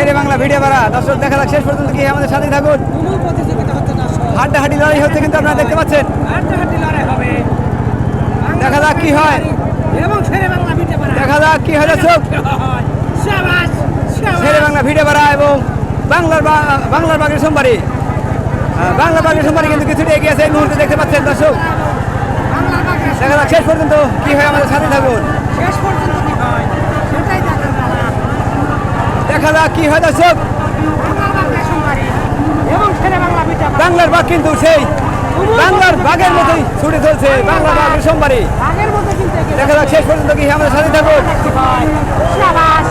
শেরে Bangla video বাড়া। দর্শক দেখা যাক শেষ পর্যন্ত কি আমাদের সাথে থাকুন। তুমুল প্রতিযোগিতা হচ্ছে হাড্ডা হাড্ডি লড়াই হচ্ছে কিন্তু আপনারা দেখতে পাচ্ছেন। হাড্ডাহাড্ডি দেখা যাক কি হয়। বাংলা দেখা যাক কি হয় দর্শক শেরে বাংলা ভিডিও বাড়া এবং বাংলার বাংলার বাগের সোমবারই আহ, বাংলার বাগের সোমবারই কিন্তু কিছুটা এগিয়ে আছে এই মুহূর্তে দেখতে পাচ্ছেন দর্শক। দেখা যাক শেষ পর্যন্ত কি হয় আমাদের সাথে থাকুন। শেষ পর্যন্ত কি হয় দেখা যাক কি হয় দর্শক। বাংলার বাঘ কিন্তু সেই বাংলার বাঘের মতোই ছুটে চলছে বাংলা বাঘ এগিয়ে দেখা যাক শেষ পর্যন্ত কি আমরা সাথে শাবাশ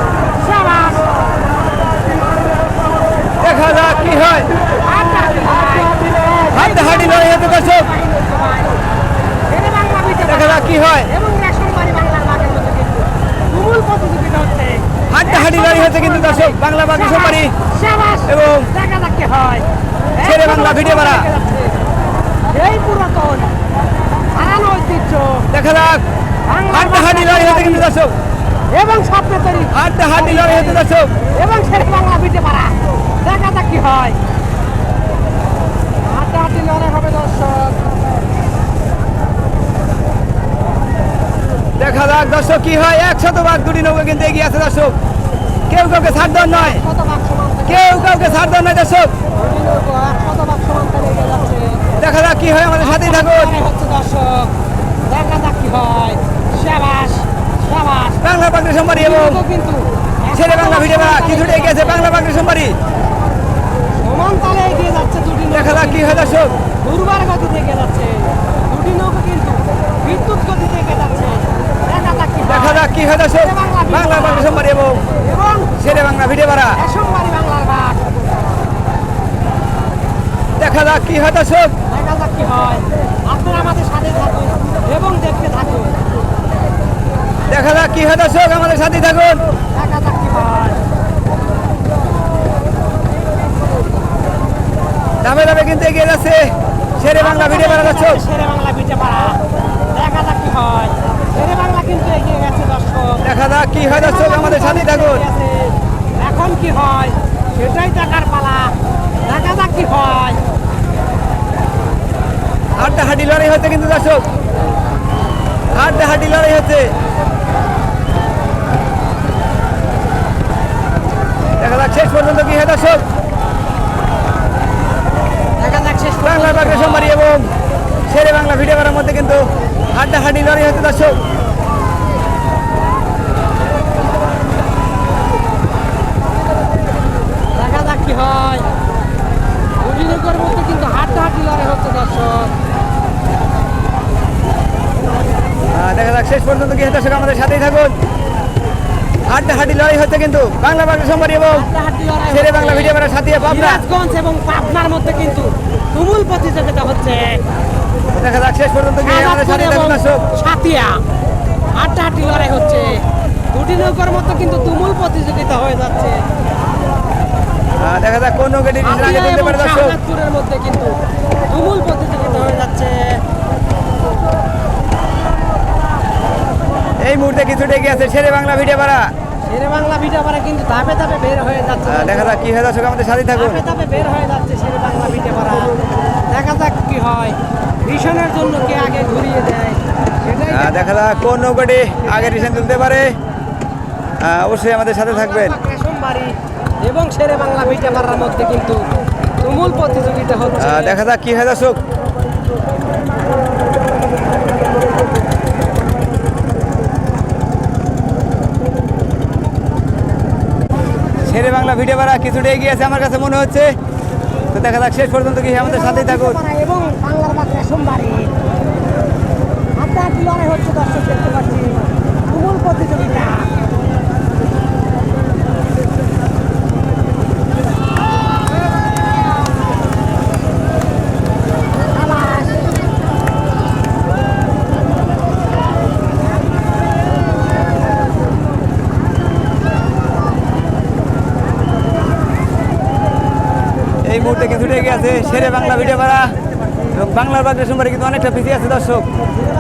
দেখা যাক কি হয় হাড্ডাহাড্ডি লড়াই হাড্ডা হাড্ডি লড়াই হতে দর্শক শেরে বাংলা বিটে দেখা যাক কি হয় এবং এক সোমবারই বাংলার বাঘের মধ্যে কিন্তু তুমুল প্রতিযোগিতা হচ্ছে হাড্ডা হাড্ডি লড়াই হচ্ছে কিন্তু দর্শক বাংলা সোমবারই শাবাশ এবং শেরে বাংলা ভিডিও এবং শেরে বাংলা পারা দেখা যাক হয় হবে দর্শক। দেখা যাক দর্শক কি হয়। একশত ভাগ দুটি নৌকা কিন্তু এগিয়ে আছে দর্শক। কেউ কাউকে ছাড় দেওয়ার নয়। কেউ কাউকে ছাড় দেওয়ার নয় দর্শক দেখা যাক কি হয় আমাদের সাথেই থাকুন। দর্শক দেখা যাক কি হয় শাবাশ বাংলা বাগের সোমবারই এবং কিন্তু ছেলে বাংলা ভিডিও কিছুটা এগিয়ে আছে বাংলা বাগের সোমবারই সমান তালে এগিয়ে যাচ্ছে দুটি দেখা যাক কি হয় দর্শক দুর্বার গতিতে এগিয়ে যাচ্ছে দুটি নৌকা কিন্তু বিদ্যুৎ গতিতে এগিয়ে যাচ্ছে দেখা যাক কি হয়। দেখা যাক কি দর্শক বাংলা বাগের সোমবারই এবং ছেলে বাংলা ভিডিও বাংলার ভাগ দেখা যাক কি হয় দর্শক দেখা যাক কি হয়। আপনারা আমাদের সাথে থাকুন এবং দেখতে থাকুন। দেখা যাক কি হয় দর্শক আমাদের সাথেই থাকুন। দেখা যাক কি হয়। ধাপে ধাপে কিন্তু এগিয়ে যাচ্ছে। শেরে বাংলা ভিডিও বাড়া দর্শক শেরে বাংলা পিঠে পাড়া দেখা যাক কি হয় শেরে বাংলা কিন্তু এগিয়ে গেছে দর্শক দেখা যাক কি হয় দর্শক আমাদের সাথেই থাকুন এখন কি হয় সেটাই দেখার পালা দেখা যাক কি হয় হাড্ডা হাড্ডি লড়াই হয়েছে কিন্তু দর্শক। হাড্ডা হাড্ডি লড়াই হয়েছে দেখা যাক শেষ পর্যন্ত কি হয় দর্শক দেখা যাক শেষ বাংলা বাগের সোমবারই এবং শেরে বাংলা ভিডিও করার মধ্যে কিন্তু হাড্ডা হাড্ডি লড়াই হচ্ছে দর্শক দেখা যাক কি হয় অভিনয়কর মধ্যে কিন্তু হাড্ডাহাড্ডি লড়াই হচ্ছে দর্শক আহ, দেখা যাক শেষ পর্যন্ত কি দর্শক আমাদের সাথেই থাকুন। হাড্ডা হাড্ডি লড়াই হচ্ছে কিন্তু বাংলা বাগের সোমবারই এবং হচ্ছে। বাংলা ভিডিও করার সাথে পাবনা। সিরাজগঞ্জ এবং পাবনার মধ্যে কিন্তু তুমুল প্রতিযোগিতা হচ্ছে। দেখা যাক শেষ পর্যন্ত আমাদের এবং থাকুন দর্শক। সাতিয়া। হাড্ডাহাড্ডি লড়াই হচ্ছে। দুটি নৌকার কিন্তু তুমুল প্রতিযোগিতা হয়ে যাচ্ছে। দেখা যাক কোন নৌকা ডিভিশন আগে হাতিয়া তুলতে পারে দর্শক। মধ্যে কিন্তু তুমুল প্রতিযোগিতা হয়ে যাচ্ছে এই মুহূর্তে আছে শেরে বাংলা ভিডিও করা শেরে বাংলা পারা কিন্তু ধাপে ধাপে বের হয়ে যাচ্ছে। দেখা যাক কি হয় দর্শক আমাদের সাথেই থাকুন। ধাপে ধাপে বের হয়ে যাচ্ছে শেরে বাংলা ভিডিও পারা দেখা যাক কি হয়। ভীষণের জন্য কে আগে ঘুরিয়ে দেয়। দেখা যাক কোন নৌকাটি আগে ডিসিশন তুলতে পারে। অবশ্যই আমাদের সাথে থাকবেন। এবং শেরে বাংলা ভিডিও পাড়ার মধ্যে কিন্তু তুমুল প্রতিযোগিতা হচ্ছে। দেখা যাক কি হয় দর্শক শেরে বাংলা ভিডিও ভাড়া কিছুটা এগিয়ে আছে আমার কাছে মনে হচ্ছে। তো দেখা যাক শেষ পর্যন্ত কি আমাদের সাথেই থাকুন এবং বাংলার রেশমবাড়ি হাড্ডাহাড্ডি লড়াই হচ্ছে দর্শক দেখতে পাচ্ছি তুমুল প্রতিযোগিতা সাবাস। এই মুহূর্তে কিছুটা এগিয়ে আছে শেরে বাংলা ভিডিও এবং বাংলার বাগের সোমবারে কিন্তু অনেকটা পিছিয়ে আছে দর্শক।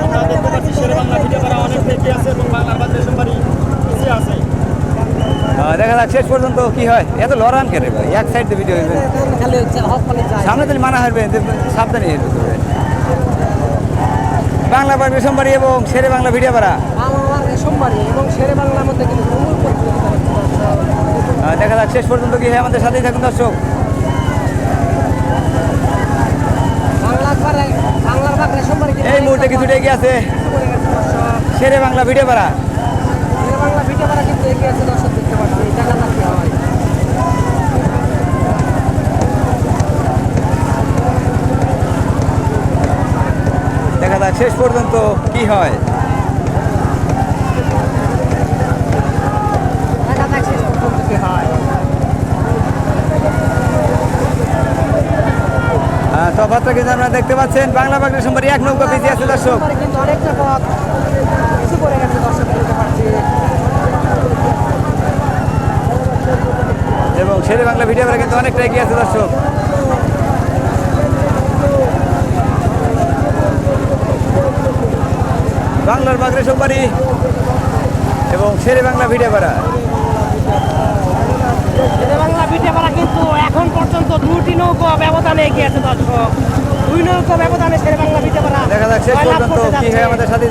আমরা দেখতে পাচ্ছি শেরে বাংলা ভিডিও অনেক আছে এবং বাংলার বাদ রেশমবাড়ি পিছিয়ে আছে। দেখা যাক শেষ পর্যন্ত কি হয়। এত লড়ান কেন এক সাইড ভিডিও সামনে তো মানা হারবে যে সাবধানে বাংলা পারবে সোমবারই এবং শেরে বাংলা ভিডিও সোমবারে এবং শেরে বাংলার মধ্যে কিন্তু দেখা যাক শেষ পর্যন্ত কি হয়। আমাদের সাথেই থাকুন দর্শক বাংলার পারে বাংলার বাগড়া সোমবারে কিন্তু এই মুহূর্তে কিছুটা এগিয়ে আছে। শেরে বাংলা ভিডিও যাক দেখা যাক শেষ পর্যন্ত কি হয়। দেখা যাক শেষ পর্যন্ত কি হয়। আহ, তফাৎটা কিন্তু আপনারা দেখতে পাচ্ছেন। বাংলা বাংলা সোমবারই এক নৌকা পিছিয়ে আছে দর্শক। সোমবারে অনেকটা পথ কিছু করে গেছে দর্শক দেখতে পাচ্ছি। এবং শেরে বাংলা ভিডিও কিন্তু অনেকটা এগিয়ে আছে দর্শক। বাংলার বাগরে সোমবারই এবং শেরে বাংলা ভিডিও পারা বাংলা ভিডিও করা কিন্তু পর্যন্ত দুটি নৌকো ব্যবধানে এগিয়ে আছে দর্শক দুই নৌকো ব্যবধানে শেরে বাংলা করা দেখা যাক শেষ পর্যন্ত কি হয় যাচ্ছে। আমাদের সাথে